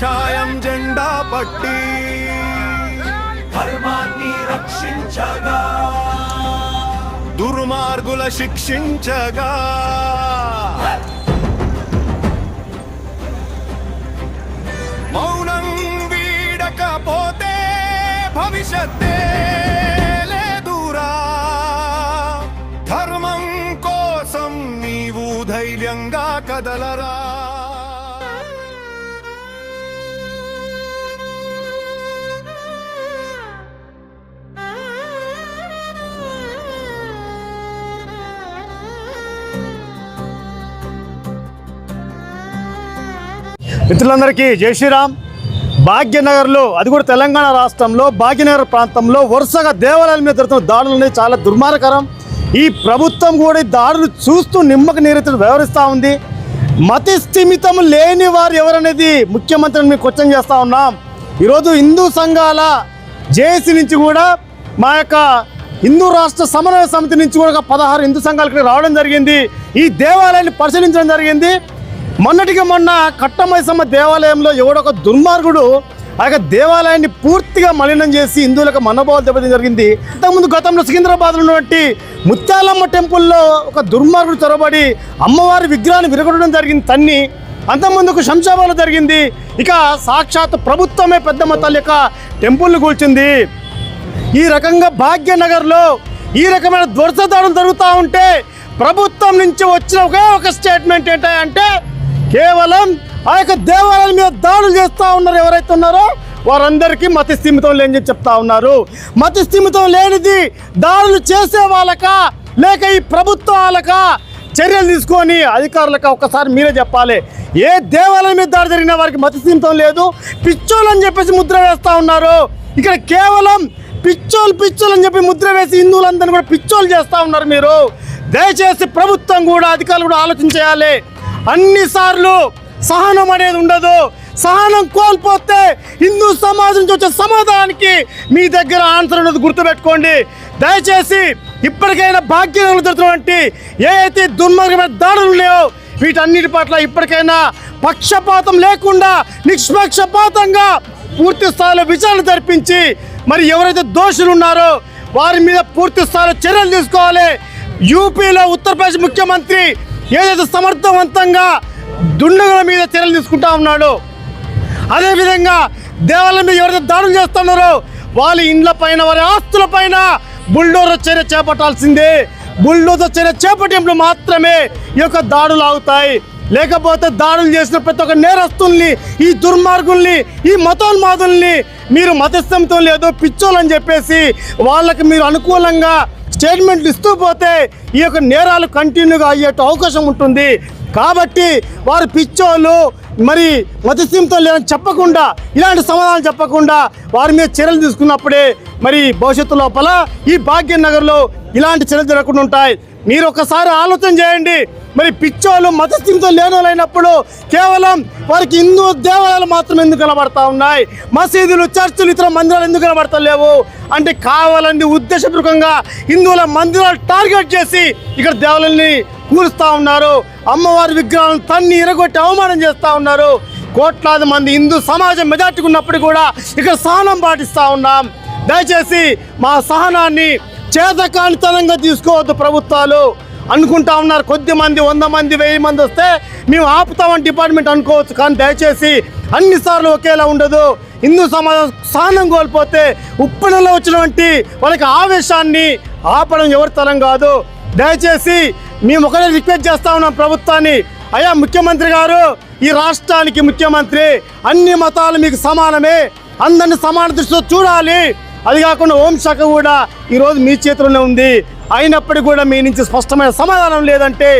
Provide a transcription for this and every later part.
కాషాయం జెండా పట్టి. ధర్మాన్ని రక్షించగా. దుర్మార్గుల శిక్షించగా. మౌనం వీడకపోతే భవిష్యత్తే లేదురా. ధర్మం కోసం నీవు ధైర్యంగా కదలరా. మిత్రులందరికీ జై శ్రీరామ్. భాగ్యనగర్లో అది కూడా తెలంగాణ రాష్ట్రంలో భాగ్యనగర్ ప్రాంతంలో వరుసగా దేవాలయాల మీద జరుగుతున్న దాడులు అనేవి చాలా దుర్మార్గకరం. ఈ ప్రభుత్వం కూడా ఈ దాడులు చూస్తూ నిమ్మక నీరెత్తి వ్యవహరిస్తూ ఉంది. మతి స్థిమితం లేని వారు ఎవరనేది ముఖ్యమంత్రిని మేము క్వశ్చన్ చేస్తూ ఉన్నాం. ఈరోజు హిందూ సంఘాల జేఏసీ నుంచి కూడా మా యొక్క హిందూ రాష్ట్ర సమన్వయ సమితి నుంచి కూడా ఒక పదహారు హిందూ సంఘాలు ఇక్కడ రావడం జరిగింది. ఈ దేవాలయాన్ని పరిశీలించడం జరిగింది. మొన్నటిగా మొన్న కట్టమైసమ్మ దేవాలయంలో ఎవడొక దుర్మార్గుడు ఆ యొక్క దేవాలయాన్ని పూర్తిగా మలినం చేసి హిందువులకు మనోభావాలు దెబ్బతించడం జరిగింది. ఇంతకుముందు గతంలో సికింద్రాబాద్లో ఉన్నటువంటి ముత్యాలమ్మ టెంపుల్లో ఒక దుర్మార్గుడు చొరబడి అమ్మవారి విగ్రహాన్ని విరగొట్టడం జరిగింది తన్ని. అంతకుముందుకు శంషాబాద్లో జరిగింది. ఇక సాక్షాత్ ప్రభుత్వమే పెద్దమ్మ తల్లి యొక్క టెంపుల్ని కూల్చింది. ఈ రకంగా భాగ్యనగర్లో ఈ రకమైన ధ్వజదాడులు జరుగుతూ ఉంటే ప్రభుత్వం నుంచి వచ్చిన ఒకే ఒక స్టేట్మెంట్ ఏంటంటే కేవలం ఆ యొక్క దేవాలయాల మీద దాడులు చేస్తూ ఉన్నారు. ఎవరైతే ఉన్నారో వారందరికీ మతి స్థిమితం లేని చెప్పి చెప్తా ఉన్నారు. మతి స్థిమితం లేనిది దాడులు చేసే వాళ్ళక లేక ఈ ప్రభుత్వాలక చర్యలు తీసుకొని అధికారులకు ఒక్కసారి మీరే చెప్పాలి. ఏ దేవాలయం మీద దాడి జరిగిన వారికి మతి స్థిమితం లేదు. పిచ్చోళ్ళు అని చెప్పేసి ముద్ర వేస్తూ ఉన్నారు. ఇక్కడ కేవలం పిచ్చోలు పిచ్చోలు అని చెప్పి ముద్ర వేసి హిందువులందరినీ కూడా పిచ్చోలు చేస్తూ ఉన్నారు మీరు. దయచేసి ప్రభుత్వం కూడా అధికారులు కూడా ఆలోచించేయాలి అన్నిసార్లు సహనం అనేది ఉండదు. సహనం కోల్పోతే హిందూ సమాజం నుంచి వచ్చే సమాధానానికి మీ దగ్గర ఆన్సర్ ఉన్నది గుర్తుపెట్టుకోండి. దయచేసి ఇప్పటికైనా భాగ్యంలో జరుగుతున్నటువంటి ఏ అయితే దుర్మార్గమైన దాడులు ఉన్నాయో వీటన్నిటి పట్ల ఇప్పటికైనా పక్షపాతం లేకుండా నిష్పక్షపాతంగా పూర్తి స్థాయిలో విచారణ జరిపించి మరి ఎవరైతే దోషులు ఉన్నారో వారి మీద పూర్తి స్థాయిలో చర్యలు తీసుకోవాలి. యూపీలో ఉత్తరప్రదేశ్ ముఖ్యమంత్రి ఏదైతే సమర్థవంతంగా దుండగుల మీద చర్యలు తీసుకుంటా ఉన్నాడో అదేవిధంగా దేవాలయం మీద ఎవరైతే దాడులు చేస్తున్నారో వాళ్ళ ఇండ్ల పైన వారి ఆస్తుల పైన బుల్డోజర్ చర్య చేపట్టాల్సిందే. బుల్డోజర్ చర్య చేపట్టినప్పుడు మాత్రమే ఈ యొక్క దాడులు ఆగుతాయి. లేకపోతే దాడులు చేసిన ప్రతి ఒక్క నేరస్తుల్ని ఈ దుర్మార్గుల్ని ఈ మతోన్మాదుల్ని మీరు మతస్థంతో లేదో పిచ్చోలని చెప్పేసి వాళ్ళకి మీరు అనుకూలంగా స్టేట్మెంట్లు ఇస్తూ పోతే ఈ యొక్క నేరాలు కంటిన్యూగా అయ్యేట అవకాశం ఉంటుంది. కాబట్టి వారు పిచ్చోళ్ళు మరి మతిస్థిమితో లేదని చెప్పకుండా ఇలాంటి సమాధానం చెప్పకుండా వారి మీద చర్యలు తీసుకున్నప్పుడే మరి భవిష్యత్తు లోపల ఈ భాగ్యనగర్లో ఇలాంటి చర్యలు జరగకుండా ఉంటాయి. మీరు ఒకసారి ఆలోచన చేయండి. మరి పిచ్చోళ్ళు మతస్థితితో లేనోలైనప్పుడు కేవలం వారికి హిందూ దేవాలయాలు మాత్రం ఎందుకు కనబడతా ఉన్నాయి? మసీదులు చర్చిలు ఇతర మందిరాలు ఎందుకు కనబడతలేవు? అంటే కావాలని ఉద్దేశపూర్వకంగా హిందువుల మందిరాలు టార్గెట్ చేసి ఇక్కడ దేవాలయాల్ని కూలుస్తూ ఉన్నారు. అమ్మవారి విగ్రహాలను తన్ని ఇరగొట్టి అవమానం చేస్తూ ఉన్నారు. కోట్లాది మంది హిందూ సమాజం మెజార్టీ ఉన్నప్పుడు కూడా ఇక్కడ సహనం పాటిస్తూ ఉన్నాం. దయచేసి మా సహనాన్ని చేతకానితనంగా తీసుకోవద్దు ప్రభుత్వాలు. అనుకుంటా ఉన్నారు కొద్ది మంది వంద మంది వెయ్యి మంది వస్తే మేము ఆపుతామని డిపార్ట్మెంట్ అనుకోవచ్చు. కానీ దయచేసి అన్నిసార్లు ఒకేలా ఉండదు. హిందూ సమాజం స్థానం కోల్పోతే ఉప్పెనలో వచ్చినటువంటి వాళ్ళకి ఆవేశాన్ని ఆపడం ఎవరి తరం కాదు. దయచేసి మేము ఒకటే రిక్వెస్ట్ చేస్తా ఉన్నాం ప్రభుత్వాన్ని. అయ్యా ముఖ్యమంత్రి గారు ఈ రాష్ట్రానికి ముఖ్యమంత్రి అన్ని మతాలు మీకు సమానమే. అందరిని సమాన దృష్టితో చూడాలి. అది కాకుండా హోంశాఖ కూడా ఈరోజు మీ చేతిలోనే ఉంది. అయినప్పటికీ కూడా మీ నుంచి స్పష్టమైన సమాధానం లేదంటే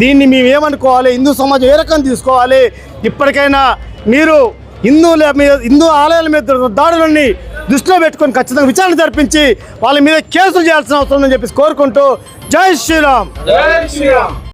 దీన్ని మేము ఏమనుకోవాలి? హిందూ సమాజం ఏ రకం తీసుకోవాలి? ఇప్పటికైనా మీరు హిందువుల మీద హిందూ ఆలయాల మీద దాడులని దృష్టిలో పెట్టుకొని ఖచ్చితంగా విచారణ జరిపించి వాళ్ళ మీద కేసులు చేయాల్సిన అవసరం ఉందని చెప్పేసి కోరుకుంటూ జై శ్రీరామ్.